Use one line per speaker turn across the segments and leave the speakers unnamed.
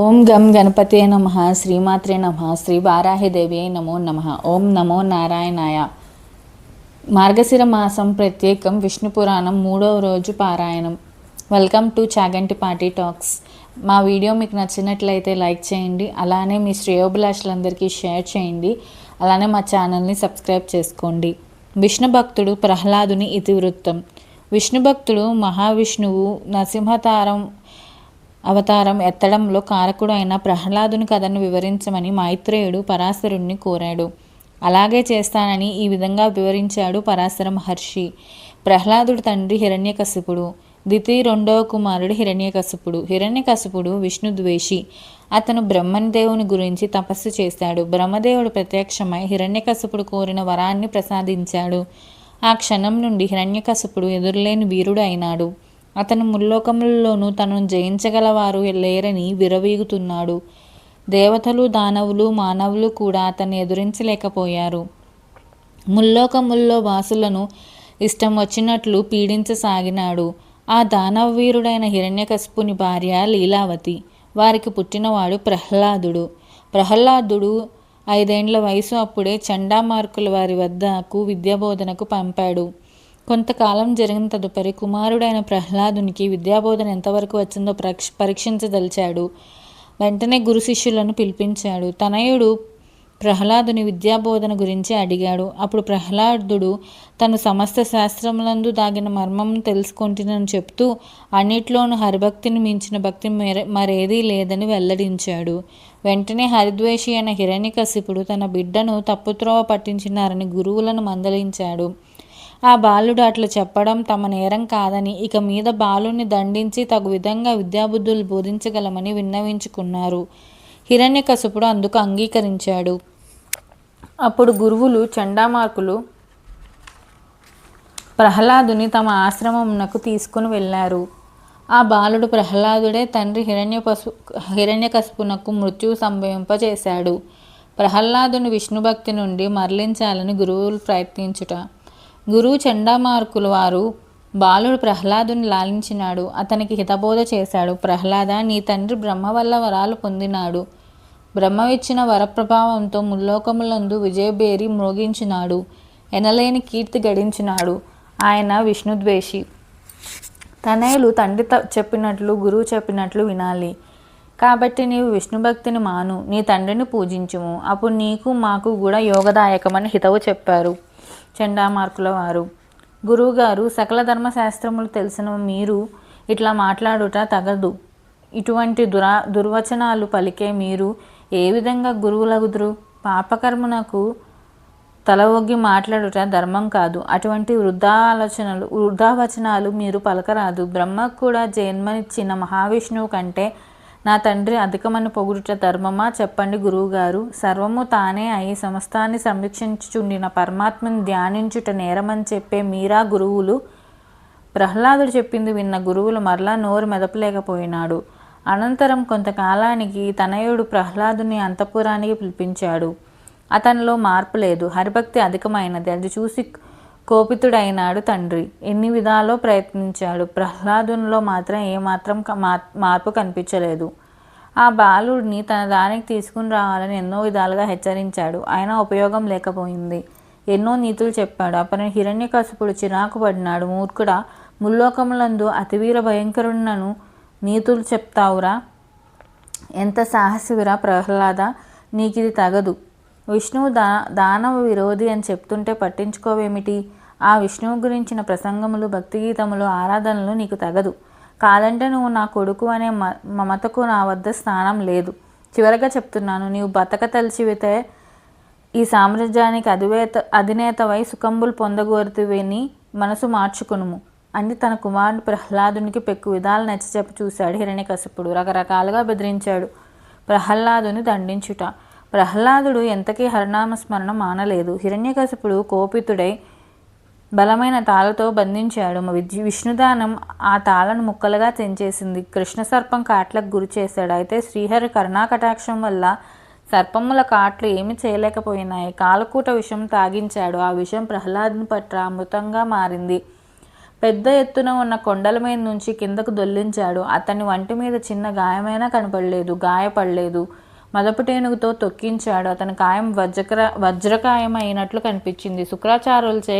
ఓం గం గణపతే నమ శ్రీమాత్రే నమ శ్రీ వారాహిదేవి నమో నమ ఓం నమో నారాయణాయ. మార్గశిర మాసం ప్రత్యేకం విష్ణు పురాణం మూడవ రోజు పారాయణం. Welcome to Chaganti party talks మా వీడియో మీకు నచ్చినట్లయితే లైక్ చేయండి అలానే మీ శ్రేయోభిలాషులందరికీ షేర్ చేయండి అలానే మా ఛానల్ని సబ్స్క్రైబ్ చేసుకోండి. విష్ణు భక్తుడు ప్రహ్లాదుని ఇతివృత్తం. విష్ణు భక్తుడు మహావిష్ణువు నరసింహతారం అవతారం ఎత్తడంలో కారకుడు అయిన ప్రహ్లాదుని కథను వివరించమని మైత్రేయుడు పరాశరుణ్ణి కోరాడు. అలాగే చేస్తానని ఈ విధంగా వివరించాడు పరాశర మహర్షి. ప్రహ్లాదుడు తండ్రి హిరణ్యకశిపుడు ద్వితీయ రెండవ కుమారుడు హిరణ్యకశిపుడు. హిరణ్యకశిపుడు విష్ణుద్వేషి అతను బ్రహ్మదేవుని గురించి తపస్సు చేశాడు బ్రహ్మదేవుడు ప్రత్యక్షమై హిరణ్యకశిపుడు కోరిన వరాన్ని ప్రసాదించాడు. ఆ క్షణం నుండి హిరణ్యకశిపుడు ఎదురులేని వీరుడు అయినాడు. అతను ముల్లోకములలోనూ తనను జయించగలవారు లేరని విరవీగుతున్నాడు. దేవతలు దానవులు మానవులు కూడా అతన్ని ఎదురించలేకపోయారు. ముల్లోకముల్లో వాసులను ఇష్టం వచ్చినట్లు పీడించసాగినాడు. ఆ దానవ వీరుడైన హిరణ్యకశిపుని భార్య లీలావతి. వారికి పుట్టినవాడు ప్రహ్లాదుడు. ప్రహ్లాదుడు ఐదేండ్ల వయసు అప్పుడే చండామార్కుల వారి వద్దకు విద్యాబోధనకు పంపాడు. కొంతకాలం జరిగిన తదుపరి కుమారుడైన ప్రహ్లాదునికి విద్యాబోధన ఎంతవరకు వచ్చిందో పరీక్ష పరీక్షించదలిచాడు. వెంటనే గురు శిష్యులను పిలిపించాడు. తనయుడు ప్రహ్లాదుని విద్యాబోధన గురించి అడిగాడు. అప్పుడు ప్రహ్లాదుడు తను సమస్త శాస్త్రములందు దాగిన మర్మం తెలుసుకుంటునని చెప్తూ అన్నిట్లోనూ హరిభక్తిని మించిన భక్తి మరేదీ లేదని వెల్లడించాడు. వెంటనే హరిద్వేషి అయిన హిరణ్యకశిపుడు తన బిడ్డను తప్పుత్రోవ పట్టించినారని గురువులను మందలించాడు. ఆ బాలుడు అట్లా చెప్పడం తమ నేరం కాదని ఇక మీద బాలుని దండించి తగు విధంగా విద్యాబుద్ధులు బోధించగలమని విన్నవించుకున్నారు. హిరణ్యకశపుడు అందుకు అంగీకరించాడు. అప్పుడు గురువులు చండామార్కులు ప్రహ్లాదుని తమ ఆశ్రమమునకు తీసుకుని వెళ్ళారు. ఆ బాలుడు ప్రహ్లాదుడే తండ్రి హిరణ్యపసు హిరణ్యకశపునకు మృత్యు సంభవింపజేశాడు. ప్రహ్లాదుని విష్ణుభక్తి నుండి మరలించాలని గురువులు ప్రయత్నించుట గురువు చండామార్కులు వారు బాలుడు ప్రహ్లాదుని లాలించినాడు. అతనికి హితబోధ చేశాడు. ప్రహ్లాద నీ తండ్రి బ్రహ్మ వల్ల వరాలు పొందినాడు. బ్రహ్మ ఇచ్చిన వరప్రభావంతో ముల్లోకములందు విజయబేరి మ్రోగించినాడు ఎనలేని కీర్తి గడించినాడు. ఆయన విష్ణుద్వేషి. తనయులు తండ్రి చెప్పినట్లు గురువు చెప్పినట్లు వినాలి. కాబట్టి నీవు విష్ణుభక్తిని మాను. నీ తండ్రిని పూజించుము. అప్పుడు నీకు మాకు కూడా యోగదాయకమని హితవు చెప్పారు. చండామార్కుల వారు. గురువుగారు సకల ధర్మశాస్త్రములు తెలిసిన మీరు ఇట్లా మాట్లాడుట తగదు. ఇటువంటి దురా దుర్వచనాలు పలికే మీరు ఏ విధంగా గురువులగుదురు? పాపకర్మునకు తల ఒగ్గి మాట్లాడుట ధర్మం కాదు. అటువంటి వృద్ధా ఆలోచనలు వృద్ధావచనాలు మీరు పలకరాదు. బ్రహ్మకు కూడా జన్మనిచ్చిన మహావిష్ణువు కంటే నా తండ్రి అధికమని పొగుడుట ధర్మమా? చెప్పండి గురువుగారు. సర్వము తానే అయి సమస్తాన్ని సంరక్షించుచుండిన పరమాత్మని ధ్యానించుట నేరమని చెప్పే మీరా గురువులు? ప్రహ్లాదుడు చెప్పింది విన్న గురువులు మరలా నోరు మెదపలేకపోయినాడు. అనంతరం కొంతకాలానికి తనయుడు ప్రహ్లాదుని అంతఃపురానికి పిలిపించాడు. అతనిలో మార్పు లేదు. హరిభక్తి అధికమైనది. అది చూసి కోపితుడైనాడు తండ్రి. ఎన్ని విధాలో ప్రయత్నించాడు. ప్రహ్లాదునిలో మాత్రం ఏమాత్రం మార్పు కనిపించలేదు. ఆ బాలుడిని తన దానికి తీసుకుని రావాలని ఎన్నో విధాలుగా హెచ్చరించాడు. అయినా ఉపయోగం లేకపోయింది. ఎన్నో నీతులు చెప్పాడు. అప్పుడు హిరణ్యకశపుడు చిరాకు పడినాడు. మూర్ఖుడా ముల్లోకములందు అతివీర భయంకరుణ్ణను నీతులు చెప్తావురా? ఎంత సాహసివిరా ప్రహ్లాద? నీకిది తగదు. విష్ణువు దా దానవ విరోధి అని చెప్తుంటే పట్టించుకోవేమిటి? ఆ విష్ణువు గురించిన ప్రసంగములు భక్తిగీతములు ఆరాధనలు నీకు తగదు. కాదంటే నువ్వు నా కొడుకు అనే మమతకు నా వద్ద స్థానం లేదు. చివరగా చెప్తున్నాను నీవు బతక తలిచివితే ఈ సామ్రాజ్యానికి అధివేత అధినేతవై సుఖంబులు పొందగోరుతువేని మనసు మార్చుకునుము. అని తన కుమారుడు ప్రహ్లాదునికి పెక్కు విధాలు నచ్చచెప్పి చూశాడు హిరణ్యకశిపుడు. రకరకాలుగా బెదిరించాడు ప్రహ్లాదుని దండించుట. ప్రహ్లాదుడు ఎంతకీ హరినామస్మరణ మానలేదు. హిరణ్యకశపుడు కోపితుడై బలమైన తాళతో బంధించాడు. విష్ణుదానం ఆ తాళను ముక్కలుగా తెంచేసింది. కృష్ణ సర్పం కాట్లకు గురి చేశాడు. అయితే శ్రీహరి కరుణాకటాక్షం వల్ల సర్పముల కాట్లు ఏమి చేయలేకపోయినాయి. కాలకూట విషం తాగించాడు. ఆ విషం ప్రహ్లాదుని పట్ల అమృతంగా మారింది. పెద్ద ఎత్తున ఉన్న కొండల మీద నుంచి కిందకు దొల్లించాడు. అతని వంటి మీద చిన్న గాయమైనా కనపడలేదు. గాయపడలేదు. మదపుటేనుగుతో తొక్కించాడు. అతని కాయం వజ్రకర వజ్రకాయం అయినట్లు కనిపించింది. శుక్రాచార్యులచే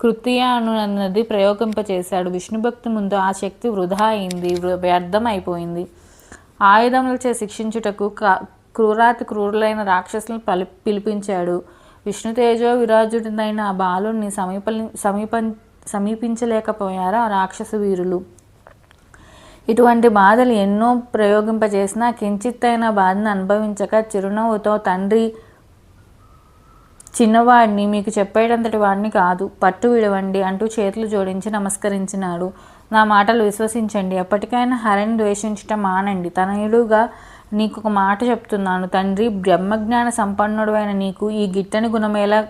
కృత్య అనున్నది ప్రయోగింపచేశాడు. విష్ణుభక్తి ముందు ఆ శక్తి వృధా అయింది. వ్యర్థం అయిపోయింది ఆయుధములచే శిక్షించుటకు క్రూరాతి క్రూరులైన రాక్షసులను పలి పిలిపించాడు. విష్ణుతేజో విరాజుడినైన ఆ బాలుని సమీప సమీప సమీపించలేకపోయారు ఆ రాక్షస వీరులు. ఇటువంటి బాధలు ఎన్నో ప్రయోగింపజేసినా కించిత్తైన బాధను అనుభవించక చిరునవ్వుతో తండ్రి చిన్నవాడిని మీకు చెప్పేటంతటి వాడిని కాదు పట్టు విడవండి అంటూ చేతులు జోడించి నమస్కరించినాడు. నా మాటలు విశ్వసించండి. ఎప్పటికైనా హరిని ద్వేషించటం మానండి. తనయుడుగా నీకు ఒక మాట చెప్తున్నాను. తండ్రి బ్రహ్మజ్ఞాన సంపన్నుడైన నీకు ఈ గిట్టని గుణమేలా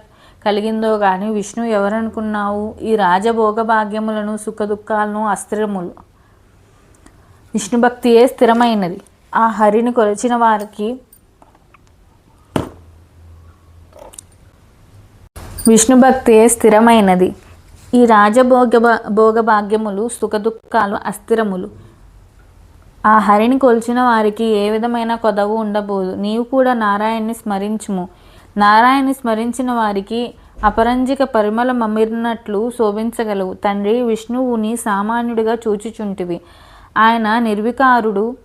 కలిగిందో కానీ విష్ణు ఎవరనుకున్నావు? ఈ రాజభోగ భాగ్యములను సుఖదుఖాలను విష్ణు భక్తియే స్థిరమైనది. ఆ హరిని కొలిచిన వారికి విష్ణు భక్తియే స్థిరమైనది. ఈ రాజభోగ భోగభాగ్యములు సుఖదుఖాలు అస్థిరములు. ఆ హరిని కొలిచిన వారికి ఏ విధమైన కొదవు ఉండబోదు. నీవు కూడా నారాయణ్ణి స్మరించుము. నారాయణ్ణి స్మరించిన వారికి అపరంజిక పరిమళ మమిరినట్లు శోభించగలవు. తండ్రి విష్ణువుని సామాన్యుడిగా చూచుచుంటివి. ఆయన నిర్వికారుడు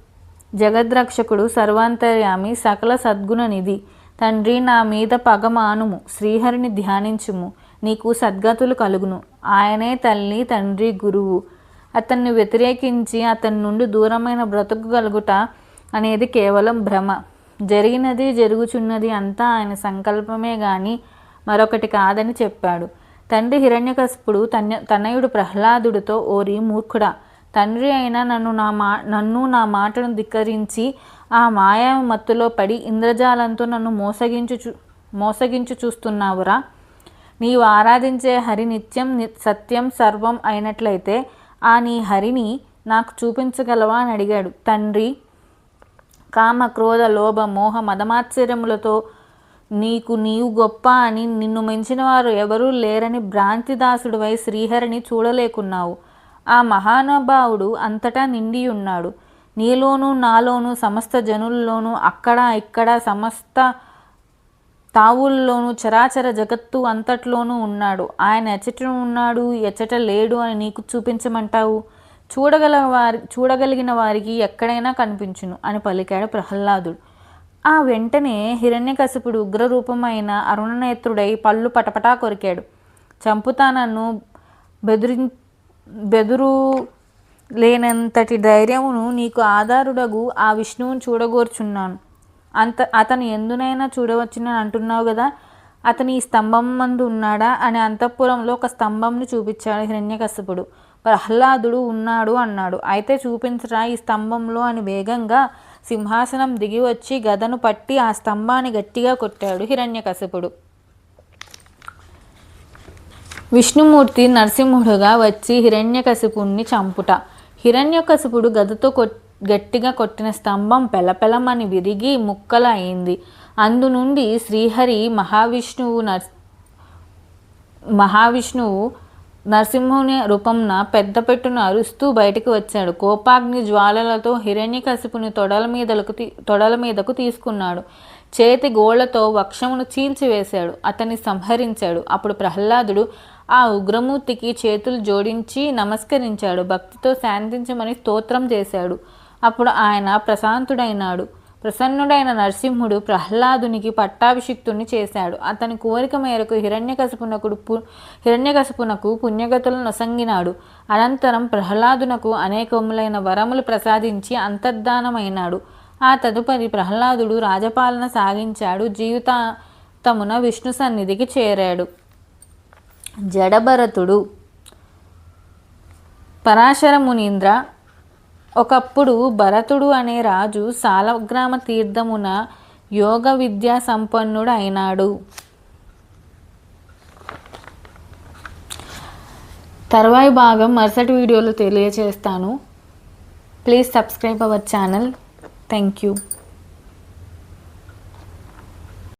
జగద్రక్షకుడు సర్వాంతర్యామి సకల సద్గుణ నిధి. తండ్రి నా మీద పగమానుము శ్రీహరిని ధ్యానించుము నీకు సద్గతులు కలుగును. ఆయనే తల్లి తండ్రి గురువు. అతన్ని వ్యతిరేకించి అతని నుండి దూరమైన బ్రతుకు కలుగుట అనేది కేవలం భ్రమ. జరిగినది జరుగుచున్నది అంతా ఆయన సంకల్పమే గాని మరొకటి కాదని చెప్పాడు. తండ్రి హిరణ్యకశపుడు తన తనయుడు ప్రహ్లాదుడితో ఓరి మూర్ఖుడా తండ్రి అయినా నన్ను నా మా నన్ను నా మాటను ధిక్కరించి ఆ మాయా మత్తులో పడి ఇంద్రజాలంతో నన్ను మోసగించు మోసగించు చూస్తున్నావురా. నీవు ఆరాధించే హరి నిత్యం సత్యం సర్వం అయినట్లయితే ఆ నీ హరిని నాకు చూపించగలవా అని అడిగాడు. తండ్రి కామ క్రోధ లోభ మోహ మదమాశ్చర్యములతో నీకు నీవు గొప్ప అని నిన్ను మించిన వారు ఎవరూ లేరని భ్రాంతిదాసుడివై శ్రీహరిని చూడలేకున్నావు. ఆ మహానుభావుడు అంతటా నిండి ఉన్నాడు నీలోనూ నాలోనూ సమస్త జనుల్లోనూ అక్కడ ఇక్కడ సమస్త తావుల్లోనూ చరాచర జగత్తు అంతట్లోనూ ఉన్నాడు. ఆయన ఎచ్చట ఉన్నాడు ఎచ్చట లేడు అని నీకు చూపించమంటావు? చూడగల వారి చూడగలిగిన వారికి ఎక్కడైనా కనిపించును అని పలికాడు ప్రహ్లాదుడు. ఆ వెంటనే హిరణ్యకశిపుడు ఉగ్రరూపమైన అరుణనేత్రుడై పళ్ళు పటపటా కొరికాడు. చంపుతా నన్ను బెదిరి బెదురు లేనంతటి ధైర్యమును నీకు ఆధారుడగు ఆ విష్ణువుని చూడగోర్చున్నాను. అంత అతను ఎందునైనా చూడవచ్చునని అంటున్నావు కదా అతని ఈ స్తంభం మందు ఉన్నాడా? అని అంతఃపురంలో ఒక స్తంభంను చూపించాడు హిరణ్యకశపుడు ప్రహ్లాదుడు ఉన్నాడు అన్నాడు. అయితే చూపించరా ఈ స్తంభంలో అని వేగంగా సింహాసనం దిగి వచ్చి గదను పట్టి ఆ స్తంభాన్ని గట్టిగా కొట్టాడు హిరణ్యకశపుడు విష్ణుమూర్తి నరసింహుడుగా వచ్చి హిరణ్యకశిపుణ్ణి చంపుట. హిరణ్యకశిపుడు గదతో కొట్ గట్టిగా కొట్టిన స్తంభం పెలపెలమని విరిగి ముక్కల అయింది అందు నుండి శ్రీహరి మహావిష్ణువు నర్ మహావిష్ణువు నరసింహుని రూపంన పెద్ద పెట్టును అరుస్తూ బయటికి వచ్చాడు. కోపాగ్ని జ్వాలలతో హిరణ్యకశిపుని తొడల మీదలకు తొడల మీదకు తీసుకున్నాడు. చేతి గోళ్ళతో వక్షమును చీల్చివేశాడు. అతన్ని సంహరించాడు. అప్పుడు ప్రహ్లాదుడు ఆ ఉగ్రమూర్తికి చేతులు జోడించి నమస్కరించాడు. భక్తితో శాంతించమని స్తోత్రం చేశాడు. అప్పుడు ఆయన ప్రశాంతుడైనాడు. ప్రసన్నుడైన నరసింహుడు ప్రహ్లాదునికి పట్టాభిషిక్తుని చేశాడు. అతని కోరిక మేరకు హిరణ్యకశపునకుడు పు హిరణ్యకశపునకు పుణ్యగతులను నొసంగినాడు. అనంతరం ప్రహ్లాదునకు అనేకములైన వరములు ప్రసాదించి అంతర్ధానమైనాడు. ఆ తదుపరి ప్రహ్లాదుడు రాజపాలన సాగించాడు. జీవితాతమున విష్ణు సన్నిధికి చేరాడు. జడభరతుడు పరాశర మునీంద్ర ఒకప్పుడు భరతుడు అనే రాజు సాలగ్రామ తీర్థమున యోగ విద్యా సంపన్నుడు అయినాడు. తర్వాయి భాగం మరుసటి వీడియోలో తెలియచేస్తాను. Please subscribe our channel. Thank you.